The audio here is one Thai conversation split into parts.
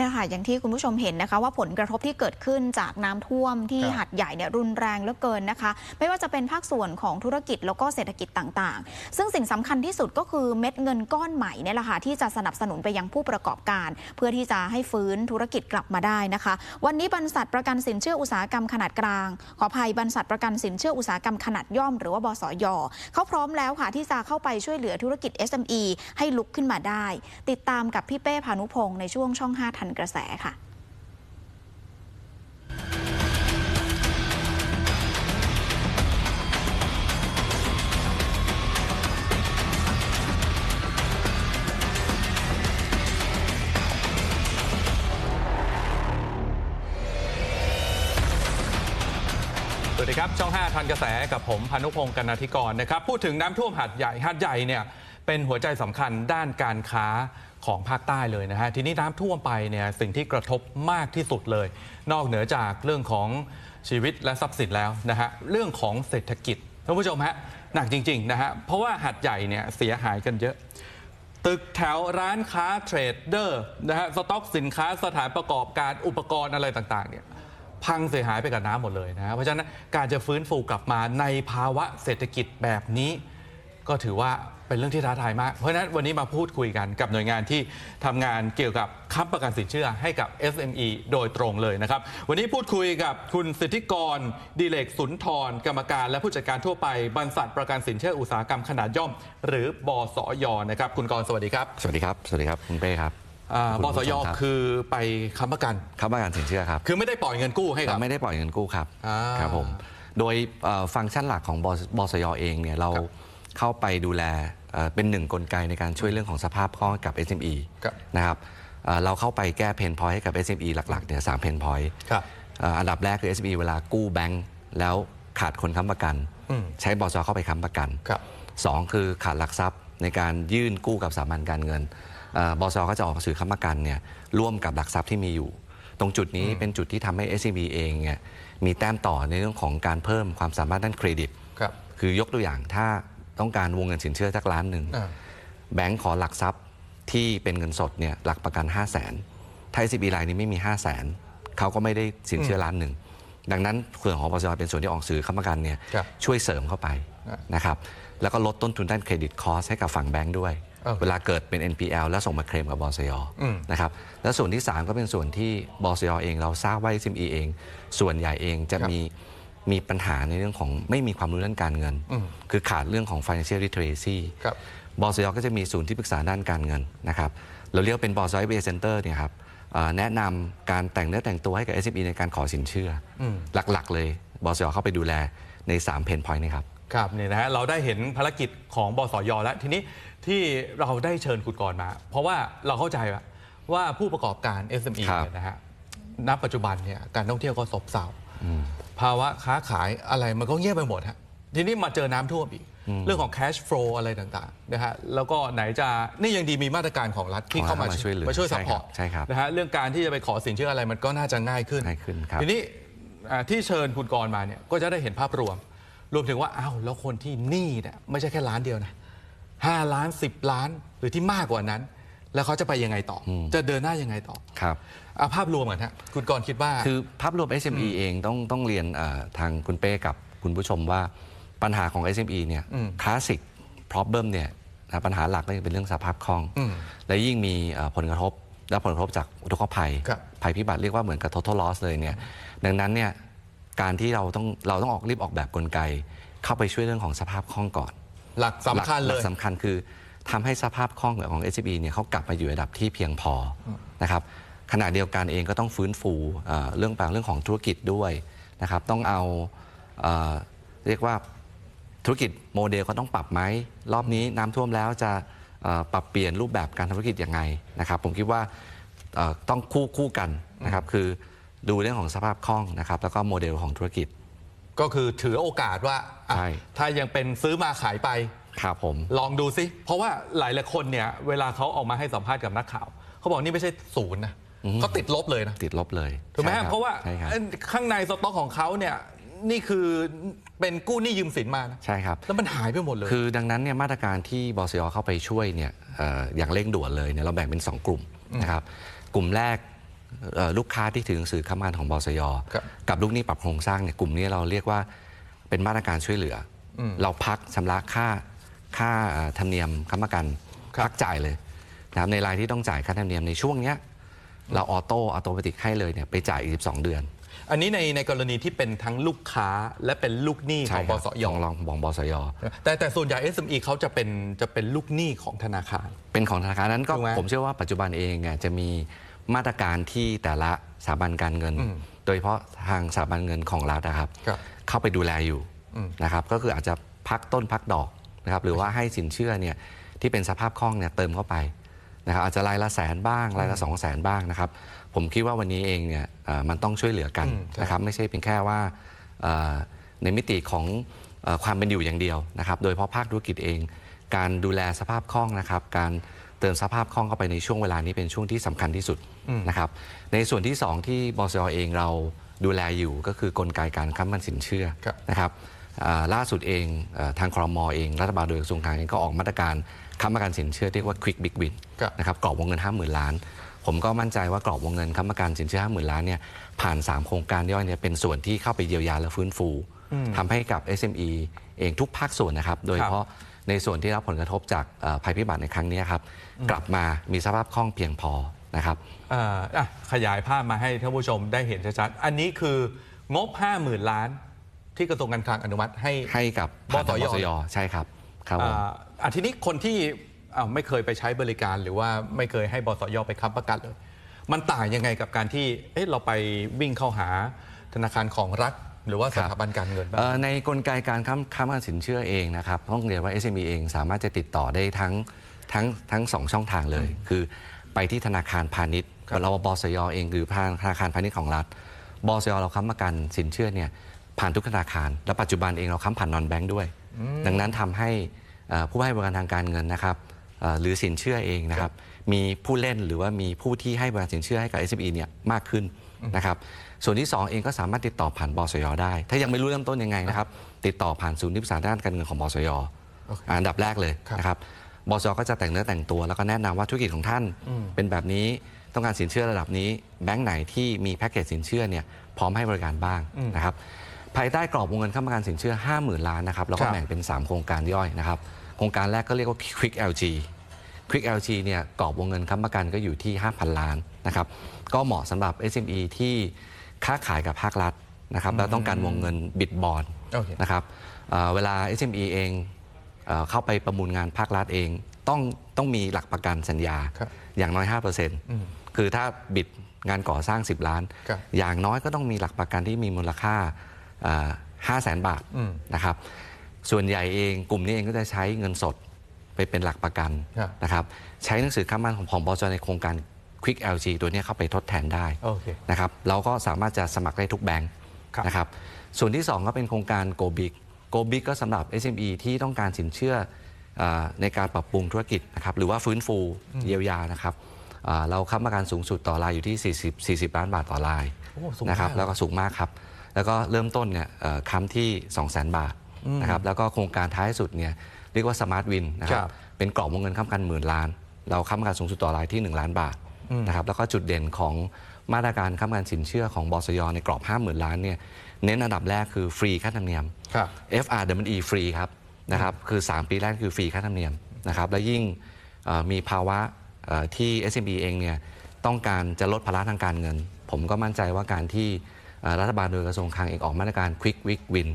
เนี่ยค่ะอย่างที่คุณผู้ชมเห็นนะคะ ว่าผลกระทบที่เกิดขึ้นจากน้ำท่วมที่ครับหัดใหญ่เนี่ยรุนแรงเหลือเกินนะคะ ไม่ว่าจะเป็นภาคส่วนของธุรกิจแล้วก็เศรษฐกิจต่างๆ ซึ่งสิ่งสำคัญที่สุดก็คือเม็ดเงินก้อนใหม่เนี่ยแหละค่ะที่จะสนับสนุนไปยังผู้ประกอบการ เพื่อที่จะให้ฟื้นธุรกิจกลับมาได้นะคะ วันนี้บรรษัทประกันสินเชื่ออุตสาหกรรมขนาดกลาง ขออภัยบรรษัทประกันสินเชื่ออุตสาหกรรมขนาดย่อม หรือว่าบสยเขาพร้อมแล้วค่ะที่จะเข้าไปช่วยเหลือธุรกิจ SME ให้ลุกขึ้นมาได้ ติดตามกับพี่เป้พานุพงศ์ในช่วงช่อง5ทันกระแสค่ะสวัสดีครับช่อง 5 ทันกระแสกับผมพานุพงศ์กนาธิกรนะครับ พูดถึงน้ำท่วมหัดใหญ่หัดใหญ่เนี่ยเป็นหัวใจสำคัญด้านการค้า ของภาคใต้เลยนะฮะ ทีนี้น้ำท่วมไปเนี่ยสิ่งที่กระทบมากที่สุดเลย นอกเหนือจากเรื่องของชีวิตและทรัพย์สินแล้วนะฮะเรื่องของเศรษฐกิจท่านผู้ชมฮะหนักจริงๆนะฮะเพราะว่าหัดใหญ่เนี่ยเสียหายกันเยอะ ตึกแถวร้านค้าเทรดเดอร์นะฮะสต็อกสินค้าสถานประกอบการอุปกรณ์อะไรต่างๆเนี่ยพังเสียหายไปกับน้ำหมดเลยนะฮะเพราะฉะนั้นการจะฟื้นฟูกลับมาในภาวะเศรษฐกิจแบบนี้ ก็ถือว่า เป็นเรื่องที่ท้าทายมาก เพราะฉะนั้นวันนี้มาพูดคุยกันกับหน่วยงานที่ทำงานเกี่ยวกับค้ำประกันสินเชื่อให้กับ SME โดยตรงเลยนะครับ วันนี้พูดคุยกับคุณสิทธิกรดีเลกสุนทร กรรมการ และผู้จัดการทั่วไปบรรษัทประกันสินเชื่ออุตสาหกรรมขนาดย่อม หรือบสยนะครับ คุณกรณ์สวัสดีครับสวัสดีครับ สวัสดีครับ คุณเป้ครับ อ่าคุณบผู้สชยมรับ คือไปค้ำประกัน ค้ำประกันสินเชื่อครับคือไม่ได้ปล่อยเงินกู้ให้กัเราบ ไม่ได้ปล่อยเงินกู้ครับอ่าครับผม โดยเอ่อฟังก์ชันหลักของบสบสยเองเนี่ยเราครับ เข้าไปดูแลเอ่อเป็นหนึ่งกลไกในการช่วยเรื่องของสภาพคล่องให้กับ SME ครับนะครับเอ่อเราเข้าไปแก้เพนพอยต์ให้กับ SME หลักๆเนี่ยสามเพนพอยต์ครับอันดับแรกคือ SME เวลากู้แบงก์แล้วขาดคนค้ำประกันอืมใช้บสเข้าไปค้ำประกันครับสองคือขาดหลักทรัพย์ในการยื่นกู้กับสถาบันการเงินเอ่อบสก็จะออกหนังสือค้ำประกันเนี่ยร่วมกับหลักทรัพย์ที่มีอยู่ ตรงจุดนี้เป็นจุดที่ทำให้ SCB เองเนี่ยมีแต้มต่อในเรื่องของการเพิ่มความสามารถด้านเครดิตครับคือยกตัวอย่างถ้า ต้องการวงเงินสินเชื่อสักล้านหนึ่งอ่าแบงก์ขอหลักทรัพย์ที่เป็นเงินสดเนี่ยหลักประกัน 5 0 0 0 0นถ้า SCB รายนี้ไม่มี 5 0 0 0 0นเขาก็ไม่ได้สินเชื่อล้านหนึ่งดังนั้นส่วนของบสเป็นส่วนที่ออกสื่อค้ำประกันเนี่ยครับช่วยเสริมเข้าไปอะนะครับแล้วก็ลดต้นทุนด้านเครดิตคอสให้กับฝั่งแบงค์ด้วยโอเคเวลาเกิดเป็น NPL แล้วส่งมาเคลมกับบสยอืมนะครับแล้วส่วนที่ 3 ก็เป็นส่วนที่บสยเองเราทราบว่า SME เอง ส่วนใหญ่เองจะครับมี มีปัญหาในเรื่องของไม่มีความรู้ด้านการเงินอืมคือขาดเรื่องของ financial literacy ครับบสยก็จะมีศูนย์ที่ปรึกษาด้านการเงินนะครับเราเรียกว่าเป็นบสยเบสเซนเตอร์เนี่ยครับเอ่อแนะนำการแต่งเนื้อแต่งตัวให้กับ SME ในการขอสินเชื่ออมหลักๆ เลยบสยเข้าไปดูแลใน 3 เพนพอยต์นะครับครับเนี่ยนะฮะเราได้เห็นภารกิจของบสยแล้ว ทีนี้ที่เราได้เชิญคุณกรณ์มา เพราะว่าเราเข้าใจว่าว่าผู้ประกอบการ SME ครับเนี่ยนะฮะณปัจจุบันเนี่ยการท่องเที่ยวก็ซบเซา ภาวะค้าขายอะไรมันก็เงียบไปหมดฮะทีนี้มาเจอน้ำท่วมอีก เรื่องของ cash flow อะไรต่างๆนะฮะแล้วก็ไหนจะนี่ยังดีมีมาตรการของรัฐที่ของรัฐเข้ามามาช่วยเหลือมาช่วยใช่ซัพคพรัอบร์ตใช่ครับนะฮะเรื่องการที่จะไปขอสินเชื่ออะไรมันก็น่าจะง่ายขึ้น ง่ายขึ้นครับ ทีนี้อ่าที่เชิญคุณกรณ์มาเนี่ยก็จะได้เห็นภาพรวม รวมถึงว่าอ้าวแล้วคนที่หนี้เนี่ยไม่ใช่แค่ล้านเดียวนะห้าล้านสิบล้านหรือที่มากกว่านั้น แล้วเขาจะไปยังไงต่ออจะเดินหน้ายังไงต่อครับเอาภาพรวมก่อนฮะคุณกรณ์คิดว่าคือภาพรวม SME เองต้องต้องเรียนเอ่อทางคุณเป้กับคุณผู้ชมว่าปัญหาของ SME เนี่ยอืมคลาสสิก problem เนี่ยนะปัญหาหลักก็ยังเป็นเรื่องสภาพคล่องอืมและยิ่งมีเอ่อผลกระทบและผลกระทบจากอุทกภัย ครับ ภัยพิบัติเรียกว่าเหมือนกับ total loss เลยเนี่ยดังนั้นเนี่ยการที่เราต้องเราต้องออกรีบออกแบบกลไก เข้าไปช่วยเรื่องของสภาพคล่องก่อนหลักสำคัญหเลลัย กสำคัญคือ ทำให้สภาพคล่องของ SCB เนี่ยเขากลับมาอยู่ระดับที่เพียงพออนะครับขณะเดียวกันเองก็ต้องฟื้นฟูเอ่อเรื่องบางเรื่องของธุรกิจด้วยนะครับต้องเอาเอ่อเรียกว่าธุรกิจโมเดลเขาต้องปรับไหมรอบนี้น้ำท่วมแล้วจะเอ่อปรับเปลี่ยนรูปแบบการทำธุรกิจยังไงนะครับ ผมคิดว่าเอ่อต้องคู่คู่กันนะครับ คือดูเรื่องของสภาพคล่องนะครับ แล้วก็โมเดลของธุรกิจ ก็คือถือโอกาสว่าอะใช่ถ้ายังเป็นซื้อมาขายไป ครับผม ลองดูซิเพราะว่าหลายหลายๆคนเนี่ยเวลาเขาออกมาให้สัมภาษณ์กับนักข่าว เขาบอกนี่ไม่ใช่ศูนย์นะเขาติดลบเลยนะ ติดลบเลยถูกไหมใช่ฮะคบเพราะว่าใช่ครับข้างในสต็อกของเขาเนี่ยนี่คือเป็นกู้หนี้ยืมสินมานะใช่ครับ แล้วมันหายไปหมดเลย คือดังนั้นเนี่ยมาตรการที่บสยเข้าไปช่วยเนี่ยเอ่ออย่างเร่งด่วนเลยเนี่ยเราแบ่งเป็น 2 กลุ่มนะครับกลุ่มแรกเอ่อลูกค้าที่ถือหนังสือค้ำประกันของบสยครับ กับลูกหนี้ปรับโครงสร้างเนี่ยกลุ่มนี้เราเรียกว่าเป็นมาตรการช่วยเหลืออมเราพักชำระค่า ค่าเอ่อธรรมเนียมค้ำประกันครับพักจ่ายเลยนะครับในรายที่ต้องจ่ายค่าธรรมเนียมในช่วงเนี้ยเราออโต้อัตโนมัติให้เลยเนี่ยไปจ่ายอีก12 เดือน อันนี้ในในกรณีที่เป็นทั้งลูกค้าและเป็นลูกหนี้ของบสยของรองของบสยแต่แต่ส่วนใหญ่ SME เขาจะเป็นจะเป็นลูกหนี้ของธนาคาร เป็นของธนาคารนั้นก็ถูกไหมผมเชื่อว่าปัจจุบันเองอะจะมีมาตรการที่แต่ละสถาบันการเงินอืมโดยเฉพาะทางสถาบันเงินของรัฐนะครับครับเข้าไปดูแลอยู่อืมนะครับ ก็คืออาจจะพักต้นพักดอก นะครับหรือว่าให้สินเชื่อเนี่ยที่เป็นสภาพคล่องเนี่ยเติมเข้าไปนะครับอาจจะรายละแสนบ้างรายละสองแสนบ้างนะครับ ผมคิดว่าวันนี้เองเนี่ยเอ่อมันต้องช่วยเหลือกันอืมใช่นะครับไม่ใช่เพียงแค่ว่าเอ่อในมิติของเอ่อความเป็นอยู่อย่างเดียวนะครับ โดยเฉพาะภาคธุรกิจเอง การดูแลสภาพคล่องนะครับ การเติมสภาพคล่องเข้าไปในช่วงเวลานี้เป็นช่วงที่สำคัญที่สุดอืมนะครับ ในส่วนที่ 2 ที่บสเองเราดูแลอยู่ก็คือกลไกการค้ำประกันสินเชื่อครับนะครับอ่า ล่าสุดเองเอ่อทางครมเอง รัฐบาลโดยกระทรวงการเองก็ออกมาตรการค้ำประกันสินเชื่อเรียกว่า Quick Big Win ครับนะครับกรอบวงเงิน 50,000 ล้าน ผมก็มั่นใจว่ากรอบวงเงินค้ำประกันสินเชื่อ 50,000 ล้านเนี่ยผ่าน 3 โครงการย่อยเนี่ยเป็นส่วนที่เข้าไปเยียวยาและฟื้นฟูทำให้กับ SME เองทุกภาคส่วนนะครับ โดยเฉพาะในส่วนที่รับผลกระทบจากเอ่อภัยพิบัติในครั้งนี้ครับกลับมามีสภาพคล่องเพียงพอนะครับอ่าอะขยายภาพมาให้ท่านผู้ชมได้เห็นชัดๆอันนี้คืองบ 50,000 ล้าน ที่กระทรวงการคลังอนุมัติให้ให้กับบสยบสยใช่ครับครับผมอ่าอะทีนี้คนที่อ้าวไม่เคยไปใช้บริการ หรือว่าไม่เคยให้บสยไปค้ำประกันเลย มันต่างยังไงกับการที่เอ๊ะเราไปวิ่งเข้าหาธนาคารของรัฐ หรือว่าสถาบันการเงินบ้าง เอ่อในกลไกการค้ำค้ำประกันสินเชื่อเองนะครับต้องเรียนว่า SME เองสามารถจะติดต่อได้ทั้งทั้งทั้งสองช่องทางเลย คือไปที่ธนาคารพาณิชย์ครับ เราบสยเองหรือทางธนาคารพาณิชย์ของรัฐ บสยเราค้ำประกันสินเชื่อเนี่ย ผ่านทุกธนาคาร และปัจจุบันเองเราค้ำผ่านนอนแบงค์ด้วย ดังนั้นทำให้เอ่อผู้ให้บริการทางการเงินนะครับเอ่อหรือสินเชื่อเองนะครับมีผู้เล่นหรือว่ามีผู้ที่ให้บริการสินเชื่อให้กับ SME เนี่ยมากขึ้นนะครับส่วนที่ 2 เองก็สามารถติดต่อผ่านบสยได้ ถ้ายังไม่รู้เริ่มต้นยังไงนะครับติดต่อผ่านศูนย์ที่ปรึกษาด้านการเงินของบสยโอเคอันดับแรกเลยครับนะครับบสก็จะแต่งเนื้อแต่งตัวแล้วก็แนะนำว่าธุรกิจของท่าน เป็นแบบนี้ต้องการสินเชื่อระดับนี้ แบงก์ไหนที่มีแพ็กเกจสินเชื่อเนี่ยพร้อมให้บริการบ้างนะครับ ภายใต้กรอบวงเงินค้ำประกันสินเชื่อ 50,000 ล้านนะครับเราคก็รับแบ่งเป็น 3 โครงการย่อยนะครับโครงการแรกก็เรียกว่า Quick LG Quick LG เนี่ยกรอบวงเงินค้ำประกันก็อยู่ที่ 5,000 ล้านนะครับก็เหมาะสำหรับ SME ที่ค้าขายกับภาครัฐนะครับแล้วต้องการวงเงินบิดบอลโอเคนะครับเอ่อเวลา SME เองเอ่อเข้าไปประมูลงานภาครัฐเองต้องต้องมีหลักประกันสัญญาครับอย่างน้อย 5%คือถ้าบิดงานก่อสร้าง 10 ล้านครับอย่างน้อยก็ต้องมีหลักประกันที่มีมูลค่า ห้าแสนบาทอืมนะครับ ส่วนใหญ่เองกลุ่มนี้เองก็จะใช้เงินสดไปเป็นหลักประกันครับนะครับ ใช้หนังสือค้ำประกันของของบจในโครงการ Quick LG ตัวเนี้ยเข้าไปทดแทนได้โอเคนะครับเราก็สามารถจะสมัครได้ทุกแบงค์ครับนะครับ ส่วนที่ 2 ก็เป็นโครงการ Go Big Go Big ก็สำหรับ SME ที่ต้องการสินเชื่อเออในการปรับปรุงธุรกิจนะครับหรือว่าฟื้นฟูเยียวยานะครับเอ่อเราค้ำประกันสูงสุดต่อรายอยู่ที่ 40 40 ล้านบาทต่อรายโอ้สูงนะครับมากแล้วก็สูงมากครับ แล้วก็เริ่มต้นเนี่ยเอ่อค้ำที่ 200,000 บาทนะครับแล้วก็โครงการท้ายสุดเนี่ยเรียกว่า Smart Win นะครัครับบเป็นกรอบวงเงินค้ำประกันหมื่นล้าน เราค้ำประกันสูงสุดต่อรายที่ 1 ล้านบาทนะครับแล้วก็จุดเด่นของมาตรการค้ำประกันสินเชื่อของบสยในกรอบ 50,000 ล้านเนี่ยเน้นอันดับแรกคือฟรีค่าธรรมเนียมครับ FRWE ฟรีครับนะครับคือ 3 ปีแรกคือฟรีค่าธรรมเนียมนะครับและยิ่งเอ่อมีภาวะเอ่อที่ SMB เองเนี่ยต้องการจะลดภาระทางการเงิน ผมก็มั่นใจว่าการที่เอ่อ รัฐบาลโดยกระทรวงคลังเองออกมาตรการ Quick Wick Win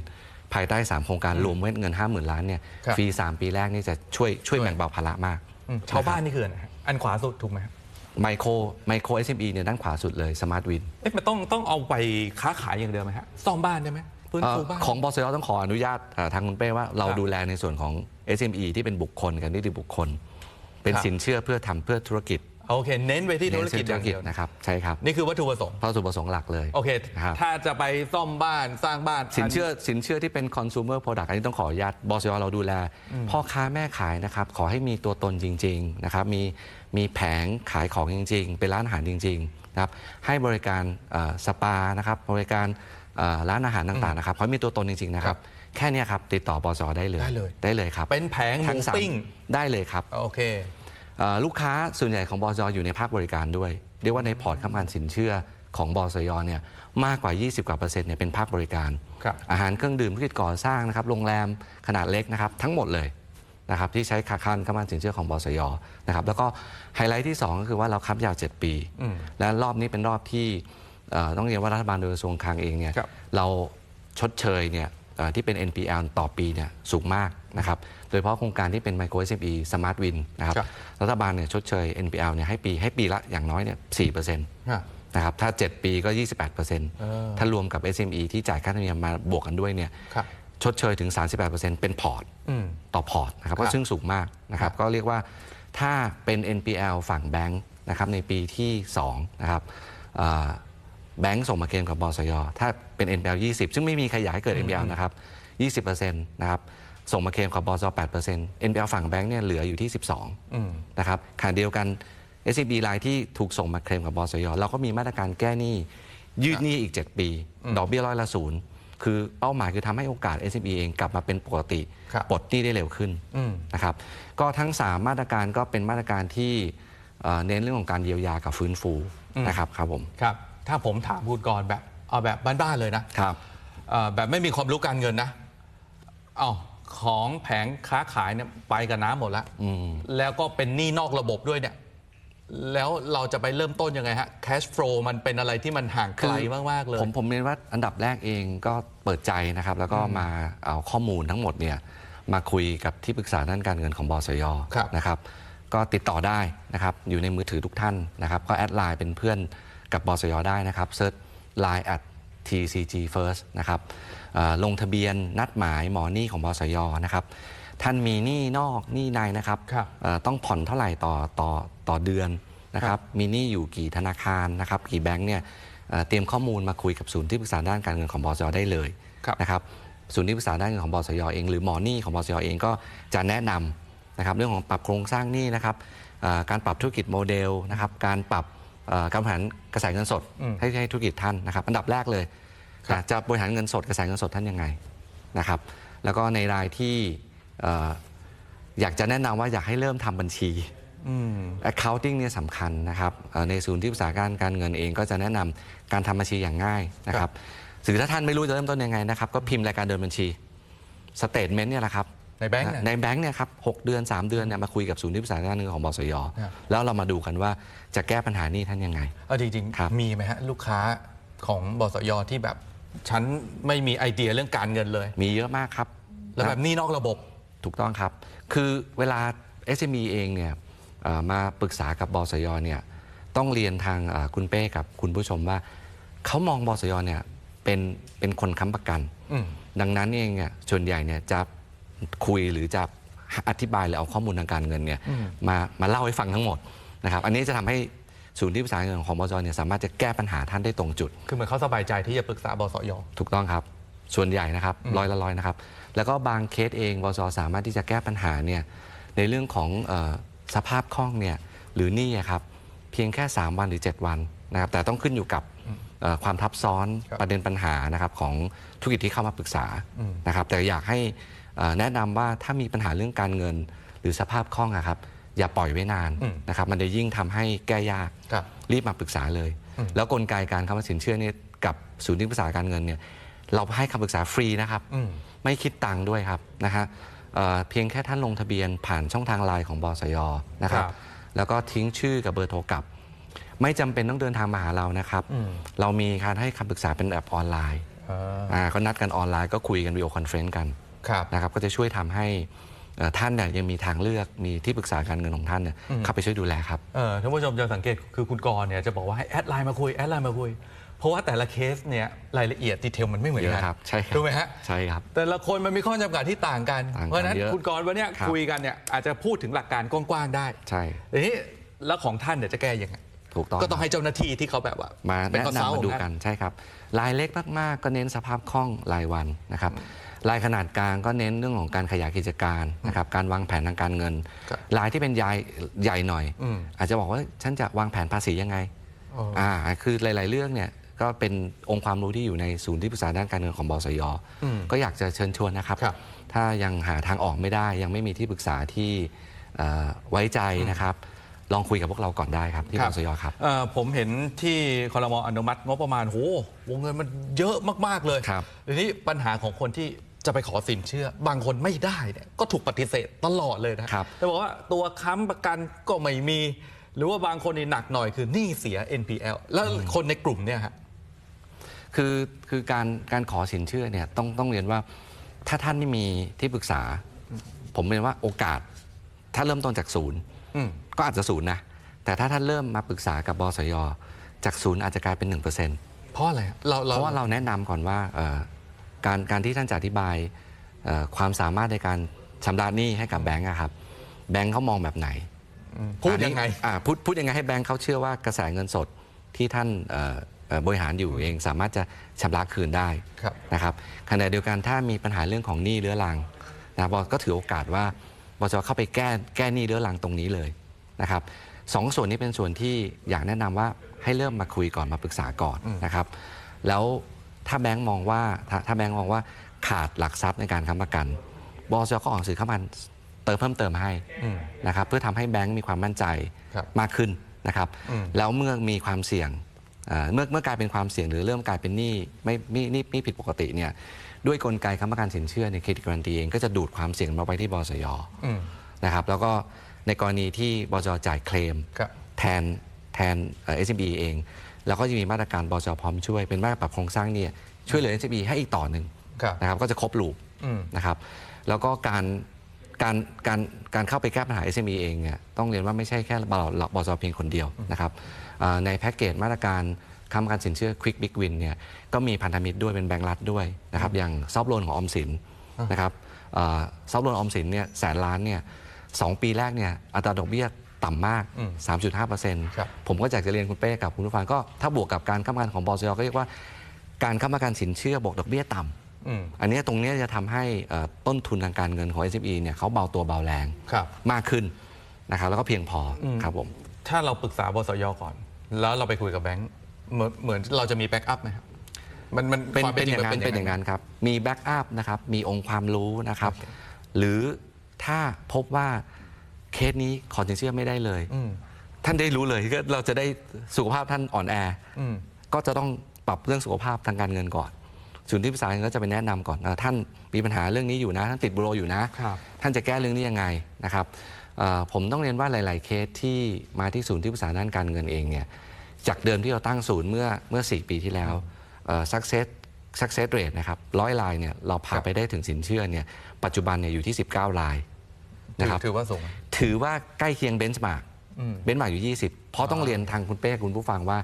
ภายใต้ 3 โครงการรวมเม็ดเงิน 50,000 ล้านเนี่ยครับฟรี 3 ปีแรกนี่จะช่วยช่วยแบ่งเบาภาระมากอืมชาวบ้านนี่คืออะไรฮะอันขวาสุดถูกไหมฮะไมโครไมโคร SME เนี่ยด้านขวาสุดเลย Smart Win เอ๊ะมันต้องต้องเอาไปค้าขายอย่างเดียวไหมฮะซ่อมบ้านได้ไหมฟื้นฟูบ้านของบสยต้องขออนุญาตเอ่อทางคุณเป้ว่าเราครับดูแลในส่วนของ SME ที่เป็นบุคคลกับนิติบุคคล เป็นครับสินเชื่อเพื่อทำเพื่อธุรกิจ โอเค เน้นไปที่ธุรกิจอย่างเดียวนะครับใช่ครับนี่คือวัตถุประสงค์เพราะจุดประสงค์หลักเลยโอเคครับถ้าจะไปซ่อมบ้านสร้างบ้านสินเชื่อสินเชื่อที่เป็น consumer product อันนี้ต้องขออนุญาตบสยเราดูแล พ่อค้าแม่ขายนะครับขอให้มีตัวตนจริงๆนะครับมีมีแผงขายของจริง ๆ เป็นร้านอาหารจริงๆนะครับให้บริการเอ่อสปานะครับบริการเอ่อร้านอาหารต่างๆนะครับเขามีตัวตนจริงๆนะครับแค่เนี้ยครับติดต่อบสได้เลยได้เลยได้เลยครับเป็นแผงหมูทั้สามปิ้งได้เลยครับโอเคเอ่อ ลูกค้าส่วนใหญ่ของบสอยู่ในภาคบริการด้วย เรียกว่าในพอร์ตค้ำประกันสินเชื่อของบสยเนี่ยมากกว่า 20 กว่าเปอร์เซ็นต์เนี่ยเป็นภาคบริการครับอาหารเครื่องดื่มธุรกิจก่อสร้างนะครับโรงแรมขนาดเล็กนะครับทั้งหมดเลยนะครับที่ใช้ค่าคันค้ำประกันสินเชื่อของบสยนะครับแล้วก็ไฮไลท์ที่ 2 ก็คือว่าเราค้ำยาว 7 ปีอืมและรอบนี้เป็นรอบที่เอ่อต้องเรียนว่ารัฐบาลโดยกระทรวงคลังเองเนี่ยครับเราชดเชยเนี่ยเอ่อที่เป็น NPL ต่อปีเนี่ยสูงมากนะครับโด ยเฉพาะโครงการที่เป็น Micro SME Smart Win นะครับครับรัฐบาลเนี่ยชดเชย NPL เนี่ยให้ปีให้ปีละอย่างน้อยเนี่ย4%อะนะครับถ้า 7 ปีก็อ28%ถ้ารวมกับ SME ที่จ่ายค่าธรรมเนียมมาบวกกันด้วยเนี่ยครับชดเชยถึง 38%เป็นพอร์ตอืมต่อพอร์ตนะครับครัก็บซึ่งสูงมากนะครับครับก็เรียกว่าถ้าเป็น NPL ฝั่งแบงค์นะครับในปีที่2นะครับอ่าแบงค์ส่งมาเคลมกับบสยถ้าเป็น NPL 20 ซึ่งไม่มีใครอยากให้เกิด NPL นะครับ 20%นะครับ ส่งมาเคลมกับบสย8% NPL ฝั่งแบงค์เนี่ยเหลืออยู่ที่ 12อืมนะครับขณะเดียวกัน SCB รายที่ถูกส่งมาเคลมกับบสยเราก็มีมาตรการแก้หนี้ยืดหนี้อีก 7 ปี ดอกเบี้ยร้อยละศูนย์คือเป้าหมายคือทำให้โอกาส SCB เองกลับมาเป็นปกติครับปลดหนี้ได้เร็วขึ้นอืมนะครับ ก็ทั้ง 3 มาตรการก็เป็นมาตรการที่เอ่อเน้นเรื่องของการเยียวยากับฟื้นฟูอืมนะครับครับผมครับถ้าผมถามคุณกรณ์แบบเอาแบบบ้านๆเลยนะครับเอ่อแบบไม่มีความรู้การเงินนะเอา ของแผงค้าขายเนี่ยไปกับน้ำหมดแล้วอืมแล้วก็เป็นหนี้นอกระบบด้วยเนี่ย แล้วเราจะไปเริ่มต้นยังไงฮะ cash flow มันเป็นอะไรที่มันห่างไกลมากๆเลย ผมผมเรียนว่าอันดับแรกเองก็เปิดใจนะครับ แล้วก็มาเอาข้อมูลทั้งหมดเนี่ยมาคุยกับที่ปรึกษาด้านการเงินของบสยครับนะครับ ก็ติดต่อได้นะครับ อยู่ในมือถือทุกท่านนะครับ ก็แอดไลน์เป็นเพื่อนกับบสยได้นะครับเซิร์ช Line at TCG First นะครับเอ่อ ลงทะเบียนนัดหมายหมอหนี้ของบสยนะครับท่านมีหนี้นอกหนี้ในนะครับครับเอ่อต้องผ่อนเท่าไหร่ต่อต่อต่อเดือนนะครับมีหนี้อยู่กี่ธนาคารนะครับกี่แบงค์เนี่ยเอ่อเตรียมข้อมูลมาคุยกับศูนย์ที่ปรึกษาด้านการเงินของบสยได้เลยครับนะครับศูนย์ที่ปรึกษาด้านเงินของบสยเองหรือหมอหนี้ของบสยเองก็จะแนะนำนะครับเรื่องของปรับโครงสร้างหนี้นะครับเอ่อการปรับธุรกิจโมเดลนะครับการปรับเอ่อการบริหารกระแสเงินสดอืมให้ให้ธุรกิจท่านนะครับ อันดับแรกเลยครับนะ จะบริหารเงินสดกระแสเงินสดท่านยังไงนะครับ แล้วก็ในรายที่เอ่ออยากจะแนะนำว่าอยากให้เริ่มทำบัญชีอืม accounting เนี่ยสำคัญนะครับเอ่อในศูนย์ที่ปรึกษาการการเงินเองก็จะแนะนำการทำบัญชีอย่างง่ายนะครับหรือถ้าท่านไม่รู้จะเริ่มต้นยังไงนะครับ ก็พิมพ์รายการเดินบัญชี statement เนี่ยแหละครับในแบงค์เนี่ยในแบงค์เนี่ยครับหกเดือน 3 เดือนเนี่ยมาคุยกับศูนย์ที่ปรึกษาการเงินของบสยครับแล้วเรามาดูกันว่าจะแก้ปัญหานี้ท่านยังไงเอาจริงครับๆมีไหมฮะลูกค้าของบสยที่แบบ ฉันไม่มีไอเดียเรื่องการเงินเลย มีเยอะมากครับแล้วแบบหนี้นอกระบบ ถูกต้องครับ คือเวลา SME เองเนี่ยเอ่อมาปรึกษากับบสยเนี่ยต้องเรียนทางเอ่อคุณเป้กับคุณผู้ชมว่า เขามองบสยเนี่ยเป็นเป็นคนค้ำประกัน อืม ดังนั้นเองเนี่ยส่วนใหญ่เนี่ยจะคุยหรือจะอธิบายหรือเอาข้อมูลทางการเงินเนี่ยอืมมามาเล่าให้ฟังทั้งหมดนะครับ อันนี้จะทำให้ ศูนย์ที่ปรึกษาเงินของบสยเนี่ยสามารถจะแก้ปัญหาท่านได้ตรงจุด คือเหมือนเขาสบายใจที่จะปรึกษาบสย ถูกต้องครับ ส่วนใหญ่นะครับร้อยละร้อยนะครับ แล้วก็บางเคสเองบสสามารถที่จะแก้ปัญหาเนี่ยในเรื่องของเออสภาพคล่องเนี่ยหรือหนี่อะครับเพียงแค่ 3 วันหรือ 7 วันนะครับแต่ต้องขึ้นอยู่กับเอ่อความทับซ้อนครับประเด็นปัญหานะครับของธุรกิจที่เข้ามาปรึกษาอืม นะครับแต่อยากให้เอ่อแนะนำว่าถ้ามีปัญหาเรื่องการเงินหรือสภาพคล่องอะครับ อย่าปล่อยไว้นานอืมนะครับมันจะยิ่งทำให้แก้ยากครับรีบมาปรึกษาเลยอืมแล้วกลไกการค้ำสินเชื่อเนี่ยกับศูนย์ที่ปรึกษาการเงินเนี่ยเราให้คำปรึกษาฟรีนะครับอืมไม่คิดตังค์ด้วยครับนะฮะเอ่อเพียงแค่ท่านลงทะเบียนผ่านช่องทางไลน์ของบสยนะครับครับแล้วก็ทิ้งชื่อกับเบอร์โทรกลับ ไม่จำเป็นต้องเดินทางมาหาเรานะครับอืมเรามีการให้คำปรึกษาเป็นแบบออนไลน์อ่าอ่าก็นัดกันออนไลน์ก็คุยกันวิดีโอคอนเฟรนซ์กันครับนะครับก็จะช่วยทำให้เอ่อ ท่านเนี่ยยังมีทางเลือกมีที่ปรึกษาการเงินของท่านเนี่ยอืมเข้าไปช่วยดูแลครับเออท่านผู้ชมจะสังเกตคือคุณกรณ์เนี่ยจะบอกว่าให้แอดไลน์มาคุยแอดไลน์มาคุยเพราะว่าแต่ละเคสเนี่ยรายละเอียดดีเทลมันไม่เหมือนเยกัอะครับใช่ครับถูกไหมฮะใช่ครับ แต่ละคนมันมีข้อจำกัดที่ต่างกันต่างกัน เพราะฉะนั้นเยอะคุณกรณ์วันเนี้ยครับคุยกันเนี่ยอาจจะพูดถึงหลักการกว้างๆได้ใช่ทีนี้แล้วของท่านเนี่ยจะแก้ยังไงถูกต้องก็ต้องให้เจ้าหน้าที่ที่เขาแบบว่ามาเป็นแนะคอนซัลนำท์มาดูของกัท่านนใช่ครับรายเล็กมากๆก็เน้นสภาพคล่องรายวันนะครับ รายขนาดกลางก็เน้นเรื่องของการขยายกิจการนะครับการวางแผนทางการเงินครับรายที่เป็นใหญ่ใหญ่หน่อย อืม อาจจะบอกว่าฉันจะวางแผนภาษียังไงอ๋ออ่อ่าคือหลาย ๆ เรื่องเนี่ยก็เป็นองค์ความรู้ที่อยู่ในศูนย์ที่ปรึกษาด้านการเงินของบสยอืมก็อยากจะเชิญชวนนะครับ ครับ ถ้ายังหาทางออกไม่ได้ ยังไม่มีที่ปรึกษาที่เอ่อไว้ใจนะครับ ลองคุยกับพวกเราก่อนได้ครับที่ครับบสยครับ เอ่อผมเห็นที่คอรมออนุมัติงบประมาณโหวงเงินมันเยอะมาก ๆ เลยครับ ทีนี้ปัญหาของคนที่ จะไปขอสินเชื่อ บางคนไม่ได้เนี่ยก็ถูกปฏิเสธตลอดเลยนะครับแต่บอกว่าตัวค้ำประกันก็ไม่มี หรือว่าบางคนนี่หนักหน่อยคือหนี้เสีย NPL แล้วคนในกลุ่มเนี่ยฮะคือคือการการขอสินเชื่อเนี่ยต้องต้องเรียนว่าถ้าท่านไม่มีที่ปรึกษา ผมเรียนว่าโอกาส ถ้าเริ่มต้นจากศูนย์อืมก็อาจจะศูนย์นะแต่ถ้าท่านเริ่มมาปรึกษากับบสยจากศูนย์อาจจะกลายเป็น1%เเพราะอะไรฮะเราพเราราะว่าเราแนะนำก่อนว่าเอ่อ การการที่ท่านจะอธิบายเอ่อความสามารถในการชำระหนี้ให้กับแบงก์อะครับแบงก์เขามองแบบไหนพูดยังไงอ่าพูดพูดยังไงให้แบงก์เขาเชื่อว่ากระแสเงินสดที่ท่านเอ่อเอ่อบริหารอยู่เองสามารถจะชำระคืนได้ครับนะครับขณะเดียวกันถ้ามีปัญหาเรื่องของหนี้เรื้อรังนะบก็ถือโอกาสว่าบจะเข้าไปแก้แก้หนี้เรื้อรังตรงนี้เลยนะครับสองส่วนนี้เป็นส่วนที่อยากแนะนำว่าให้เริ่มมาคุยก่อนมาปรึกษาก่อนนะครับ แล้ว ถ้าแบงก์มองว่าถ้าถ้าแบงก์มองว่าขาดหลักทรัพย์ในการค้ำประกันบสก็ออกหนังสือเข้ามาเติมเพิ่มเติมให้อืม นะครับเพื่อทำให้แบงก์มีความมั่นใจครับมากขึ้นนะครับ อืม แล้วเมื่อมีความเสี่ยงเอ่อเมื่อเมื่อกลายเป็นความเสี่ยงหรือเริ่มกลายเป็นหนี้ไม่ไม่หนี้หนี้ผิดปกติเนี่ยด้วยกลไกค้ำประกันสินเชื่อในเครดิตการันตีเองก็จะดูดความเสี่ยงมาไว้ที่บสย อืม นะครับแล้วก็ในกรณีที่บสจ่ายเคลมครับแทนแทนเอสบีเอง แล้วก็จะมีมาตรการบสพร้อมช่วยเป็นมาตรการปรับโครงสร้างเนี่ยช่วยเหลือ s อ b ให้อีกต่อหนึ่งครับนะครับก็จะครบลูปอืม นะครับแล้วก็การการการการเข้าไปแก้ปัญหา SME เองเนี่ยต้องเรียนว่าไม่ใช่แค่บลบสเพียงคนเดียวนะครับเอ่อในแพ็กเกจมาตรการค้ำประกันสินเชื่อ Quick Big Win เนี่ยก็มีพันธมิตรด้วยเป็นแบงก์รัฐด้วยนะครับอย่างซอฟโลนของออมสินนะครับซอฟโลนออมสินเนี่ยแสนล้านเนี่ยสองปีแรกเนี่ยอัตราดอกเบี้ย ต่ำมากอืม3.5%ครับผมก็อยากจะเรียนคุณเป้กับคุณผู้ฟังก็ถ้าบวกกับการค้ำประกันของบสยก็เรียกว่าการค้ำประกันสินเชื่อบวกดอกเบี้ยต่ำอืมอันเนี้ยตรงเนี้ยจะทำให้เอ่อต้นทุนทางการเงินของ SME เนี่ยเขาเบาตัวเบาแรงครับมากขึ้นนะครับแล้วก็เพียงพออมครับผมถ้าเราปรึกษาบสยก่อน แล้วเราไปคุยกับแบงก์เหมือนเหมือนเราจะมีแบ็กอัพไหมครับมันมันเป็นความเป็นจริอย่างนั้นมัเป็นอย่างนั้นครับ มีแบ็กอัพนะครับมีองค์ความรู้นะครับโอเคหรือถ้าพบว่า เคสนี้ขอสินเชื่อไม่ได้เลย อืมท่านได้รู้เลยก็เราจะได้สุขภาพท่านอ่อนแอ อืม ก็จะต้องปรับเรื่องสุขภาพทางการเงินก่อนศูนย์ที่ปรึกษาเงินก็จะไปแนะนำก่อนเอ่อท่านมีปัญหาเรื่องนี้อยู่นะ ท่านติดบุโรอยู่นะ ครับ ท่านจะแก้เรื่องนี้ยังไงนะครับเอ่อผมต้องเรียนว่าหลาย ๆ เคสที่มาที่ศูนย์ที่ปรึกษาด้านการเงินเองเนี่ยจากเดิมที่เราตั้งศูนย์เมื่อเมื่อ 4 ปีที่แล้วเอ่อ success success rate นะครับร้อยลายเนี่ยเราพาครับไปได้ถึงสินเชื่อเนี่ยปัจจุบันเนี่ยอยู่ที่ 19ลาย นะครับถือว่าสูง ถือว่าใกล้เคียงเบนช์มาร์กอืมเบนช์มาร์กอยู่ 20 เพราะต้องเรียนทางคุณเป้คุณผู้ฟังว่า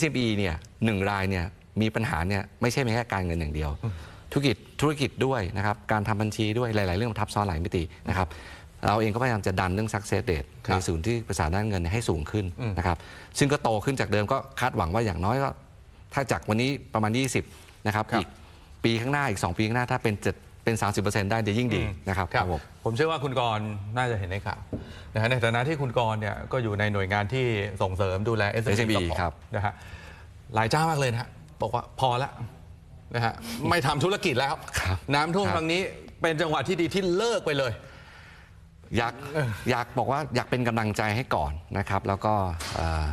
SME เนี่ยหนึ่งรายเนี่ยมีปัญหาเนี่ยไม่ใช่แค่การเงินอย่างเดียว ธุรกิจธุรกิจด้วยนะครับการทำบัญชีด้วยหลาย ๆ เรื่องมันทับซ้อนหลายมิตินะครับเราเองก็พยายามจะดันเรื่อง success rate ครับในศูนย์ที่ประสานด้านเงินเนี่ยให้สูงขึ้นอืมนะครับซึ่งก็โตขึ้นจากเดิมก็คาดหวังว่าอย่างน้อยก็ถ้าจากวันนี้ประมาณ 20 นะครับครับอีกปีข้างหน้าอีก 2 ปีข้างหน้าถ้าเป็น เจ็ดเป็น 30%ได้จะยิ่งดีนะครับครับผมผมเชื่อว่าคุณกรณ์น่าจะเห็นในข่าวนะฮะในฐานะที่คุณกรณ์เนี่ยก็อยู่ในหน่วยงานที่ส่งเสริมดูแล SME SME กับผมครับนะฮะหลายเจ้ามากเลยนะฮะบอกว่าพอแล้วนะฮะไม่ทำธุรกิจแล้วครับน้ำท่วมครับครั้งนี้เป็นจังหวะที่ดีที่เลิกไปเลย อยากอยากบอกว่าอยากเป็นกำลังใจให้ก่อนนะครับ แล้วก็เอ่อ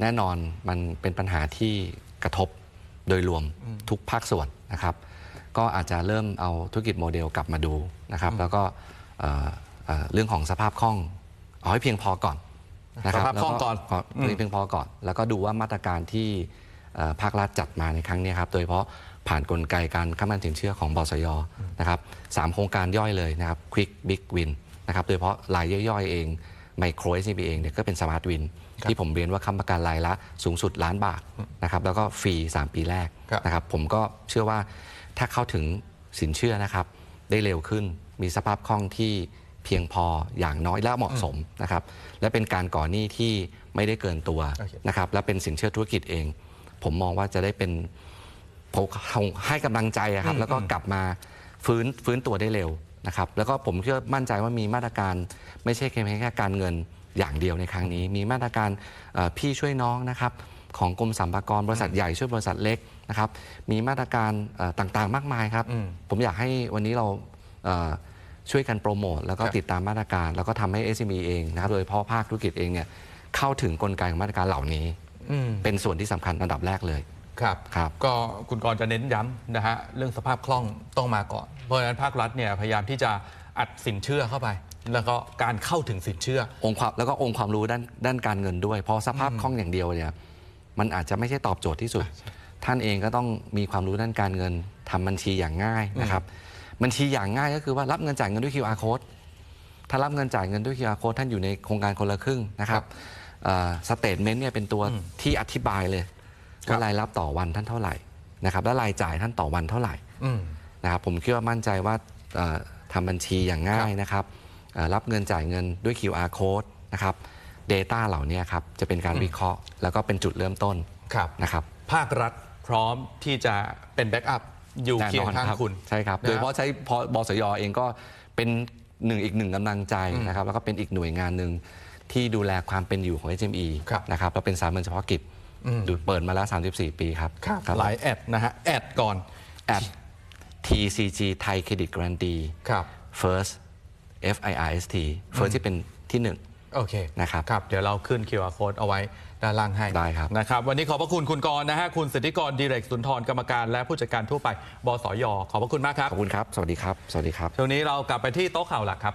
แน่นอนมันเป็นปัญหาที่กระทบโดยรวมทุกภาคส่วนนะครับ ก็อาจจะเริ่มเอาธุรกิจโมเดลกลับมาดูนะครับ แล้วก็เอ่อเอ่อเรื่องของสภาพคล่องเอาให้เพียงพอก่อนนะครับสภาพคล่องก่อน แล้วก็เพียงพอก่อน แล้วก็ดูว่ามาตรการที่เอ่อภาครัฐจัดมาในครั้งนี้ครับ โดยเฉพาะผ่านกลไกการค้ำประกันสินเชื่อของบสยนะครับสามโครงการย่อยเลยนะครับ Quick Big Win นะครับโดยเฉพาะรายย่อยๆเองไมโคร SME เองเนี่ยก็เป็น Smart Win ครับที่ผมเรียนว่าค้ำประกันรายละสูงสุดล้านบาทนะครับแล้วก็ฟรี 3 ปีแรกครับ นะครับผมก็เชื่อว่า ถ้าเข้าถึงสินเชื่อนะครับ ได้เร็วขึ้นมีสภาพคล่องที่เพียงพออย่างน้อยและเหมาะสมนะครับ และเป็นการก่อหนี้ที่ไม่ได้เกินตัวโอเคนะครับ และเป็นสินเชื่อธุรกิจเอง ผมมองว่าจะได้เป็นผมให้กำลังใจอะครับ แล้วก็กลับมาฟื้นฟื้นตัวได้เร็วนะครับ แล้วก็ผมเชื่อมั่นใจว่ามีมาตรการไม่ใช่แค่แค่การเงินอย่างเดียวในครั้งนี้ มีมาตรการเอ่อพี่ช่วยน้องนะครับ ของกรมสรรพากรบริษัทใหญ่ช่วยบริษัทเล็กนะครับ มีมาตรการเอ่อต่างๆ มากมายครับอืมผมอยากให้วันนี้เราเอ่อช่วยกันโปรโมทแล้วก็ครับติดตามมาตรการ แล้วก็ทำให้ SME เองนะครับโดยเฉพาะภาคธุรกิจเองเนี่ยเข้าถึงกลไกของมาตรการเหล่านี้อืมเป็นส่วนที่สำคัญอันดับแรกเลยครับครับก็คุณกรณ์จะเน้นย้ำนะฮะเรื่องสภาพคล่องต้องมาก่อน เพราะฉะนั้นภาครัฐเนี่ยพยายามที่จะอัดสินเชื่อเข้าไป แล้วก็การเข้าถึงสินเชื่อองค์ความแล้วก็องค์ความรู้ด้านด้านการเงินด้วย เพราะสภาพคล่องอย่างเดียวเนี่ย มันอาจจะไม่ใช่ตอบโจทย์ที่สุด ท่านเองก็ต้องมีความรู้ด้านการเงินทำบัญชีอย่างง่ายนะครับ บัญชีอย่างง่ายก็คือว่ารับเงินจ่ายเงินด้วย QR code ถ้ารับเงินจ่ายเงินด้วย QR code ท่านอยู่ในโครงการคนละครึ่งนะครับสเตทเมนต์เนี่ยเป็นตัวที่อธิบายเลยครับว่ารายรับต่อวันท่านเท่าไหร่นะครับและรายจ่ายท่านต่อวันเท่าไหร่อืมนะครับผมคิดว่ามั่นใจว่าเอ่อทำบัญชีอย่างง่ายนะครับเอ่อรับเงินจ่ายเงินด้วย QR code นะครับ Data เหล่านี้ครับจะเป็นการวิเคราะห์ แล้วก็เป็นจุดเริ่มต้นครับนะครับ ภาครัฐพร้อมที่จะเป็นแบ็กอัพอยู่แน่เคียนงอนข้างรับคุณใช่ครับนะโดยเฉพาะใช้พบสยเองก็เป็นหนึ่งอีกหนึ่งกำลังใจอืมนะครับ แล้วก็เป็นอีกหน่วยงานหนึ่งที่ดูแลความเป็นอยู่ของ HME ครับนะครับเราเป็นสามัญเฉพาะกิจอืมดูเปิดมาแล้ว 34 ปีครับหลายแอดนะฮะแอดก่อนแอด TCG ไทยเครดิตการันตีครับ First F I R S T First ที่เป็นที่หนึ่ง โอเคนะครับครับ เดี๋ยวเราขึ้น QR code เอาไว้ด้านล่างให้ได้ครับนะครับ วันนี้ขอบพระคุณคุณกรณ์นะฮะ คุณสิทธิกรดีเรกสุนทรกรรมการและผู้จัดการทั่วไป บสย ขอบพระคุณมากครับ ขอบคุณครับ สวัสดีครับ สวัสดีครับ ช่วงนี้เรากลับไปที่โต๊ะข่าวหลักครับ